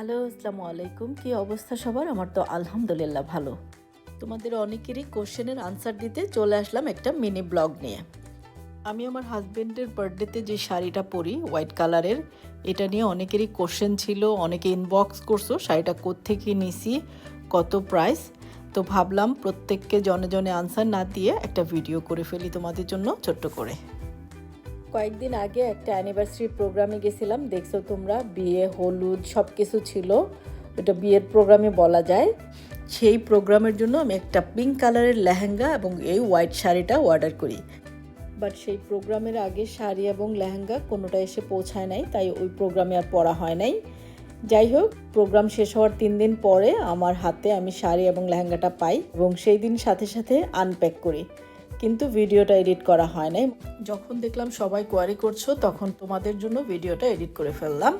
Hello, আসসালামু আলাইকুম। কি অবস্থা সবার? আমার তো আলহামদুলিল্লাহ ভালো। তোমাদের অনেকেরই কোশ্চেনের আনসার দিতে চলে আসলাম একটা মিনি ব্লগ নিয়ে। আমি আমার হাজবেন্ডের বার্থডেতে যে শাড়িটা পরি, হোয়াইট কালারের, এটা নিয়ে অনেকেরই কোশ্চেন ছিল, অনেকে ইনবক্স করছ, শাড়িটা কোত্থেকে নিছি, কত প্রাইস তো ভাবলাম প্রত্যেককে জনে জনে আনসার না দিয়ে একটা ভিডিও করে ফেলি তোমাদের জন্য, ছোট্ট করে। কয়েকদিন আগে একটা অ্যানিভার্সারি প্রোগ্রামে গেছিলাম, দেখছ তোমরা, বিয়ে, হলুদ সব কিছু ছিল। এটা বিয়ের প্রোগ্রামে বলা যায়। সেই প্রোগ্রামের জন্য আমি একটা পিঙ্ক কালারের লেহেঙ্গা এবং এই হোয়াইট শাড়িটা অর্ডার করি। বাট সেই প্রোগ্রামের আগে শাড়ি এবং লেহেঙ্গা কোনোটা এসে পৌঁছায় নাই, তাই ওই প্রোগ্রামে আর পরা হয় নাই। যাই হোক প্রোগ্রাম শেষ হওয়ার তিন দিন পরে আমার হাতে আমি শাড়ি এবং লেহেঙ্গাটা পাই এবং সেই দিন সাথে সাথে আনপ্যাক করি। কিন্তু ভিডিওটা এডিট করা হয় নাই। যখন দেখলাম সবাই কোয়ারি করছ তখন তোমাদের জন্য ভিডিওটা এডিট করে ফেললাম।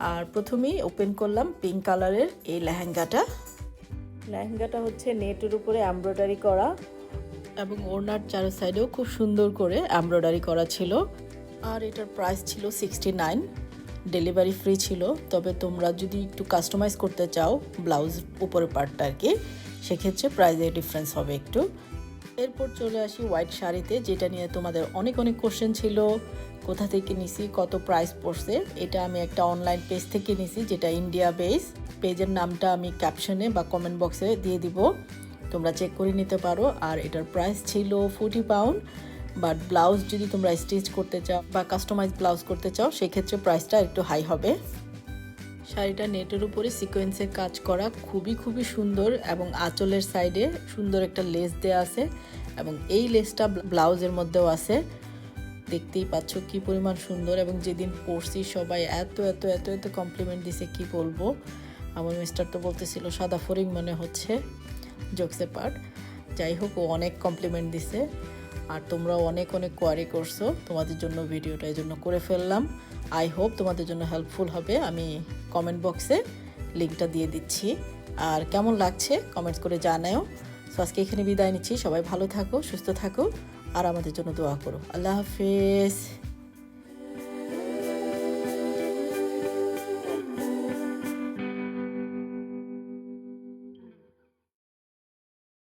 আর প্রথমেই ওপেন করলাম পিঙ্ক কালারের এই লেহেঙ্গাটা। লেহেঙ্গাটা হচ্ছে নেটের উপরে এমব্রয়ডারি করা। এবং ওড়নার চার সাইডেও খুব সুন্দর করে এমব্রয়ডারি করা ছিল। আর এটার প্রাইস ছিল সিক্সটি নাইন ডেলিভারি ফ্রি ছিল। তবে তোমরা যদি একটু কাস্টমাইজ করতে চাও ব্লাউজ উপরে পার্টটা আর কি সেক্ষেত্রে প্রাইসের ডিফারেন্স হবে একটু। এরপর চলে আসি হোয়াইট শাড়িতে, যেটা নিয়ে তোমাদের অনেক অনেক কোশ্চেন ছিল, কোথা থেকে নিছি, কত প্রাইস পড়ছে, এটা আমি একটা অনলাইন পেজ থেকে নিছি, যেটা ইন্ডিয়া বেস পেজের নামটা আমি ক্যাপশনে বা কমেন্ট বক্সে দিয়ে দিব, তোমরা চেক করে নিতে পারো। আর এটার প্রাইস ছিল ফোর্টি পাউন্ড বাট ব্লাউজ যদি তোমরা স্টিচ করতে চাও বা কাস্টমাইজ ব্লাউজ করতে চাও, সেক্ষেত্রে প্রাইসটা একটু হাই হবে। শাড়িটা নেটের উপরে সিকোয়েন্সের কাজ করা খুবই খুবই সুন্দর এবং আঁচলের সাইডে সুন্দর একটা লেস দেওয়া আছে এবং এই লেসটা ব্লাউজের মধ্যেও আছে। দেখতেই পাচ্ছ কি পরিমাণ সুন্দর এবং যেদিন পরছি সবাই এত এত এত এত কমপ্লিমেন্ট দিছে, কি বলব? আমার মিস্টার তো বলতেছিল, সাদা ফরিং মনে হচ্ছে জোকসে পার্ট যাই হোক, ও অনেক কমপ্লিমেন্ট দিছে। আর তোমরা অনেক অনেক কোয়ারি করছ। তোমাদের জন্য ভিডিওটা এই জন্য করে ফেললাম। আই হোপ তোমাদের জন্য হেল্পফুল হবে। আমি কমেন্ট বক্সে লিঙ্কটা দিয়ে দিচ্ছি। আর কেমন লাগছে কমেন্টস করে জানাও সো আজকে এখানে বিদায় নিচ্ছি। সবাই ভালো থাকো, সুস্থ থাকো। আর আমাদের জন্য দোয়া করো। আল্লাহ হাফেজ।